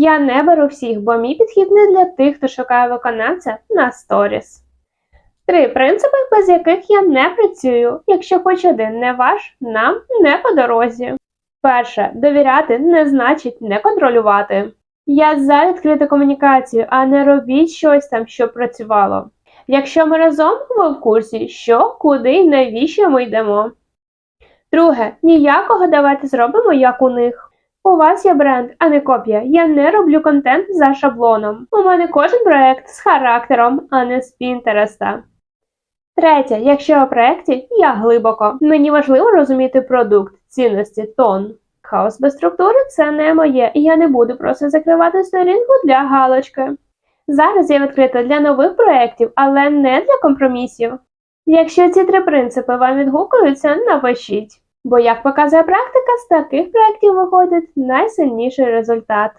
Я не беру всіх, бо мій підхід не для тих, хто шукає виконавця на сторіс. Три принципи, без яких я не працюю. Якщо хоч один не ваш, нам не по дорозі. Перше, довіряти не значить не контролювати. Я за відкриту комунікацію, а не робіть щось там, щоб працювало. Якщо ми разом, ви в курсі, що, куди і навіщо ми йдемо. Друге, ніякого давайте зробимо, як у них. У вас є бренд, а не копія. Я не роблю контент за шаблоном. У мене кожен проект з характером, а не з Пінтереста. Третє, якщо у проєкті я глибоко. Мені важливо розуміти продукт, цінності, тон. Хаос без структури це не моє, і я не буду просто закривати сторінку для галочки. Зараз я відкрита для нових проєктів, але не для компромісів. Якщо ці три принципи вам відгукуються, напишіть. Бо, як показує практика, з таких проєктів виходить найсильніший результат.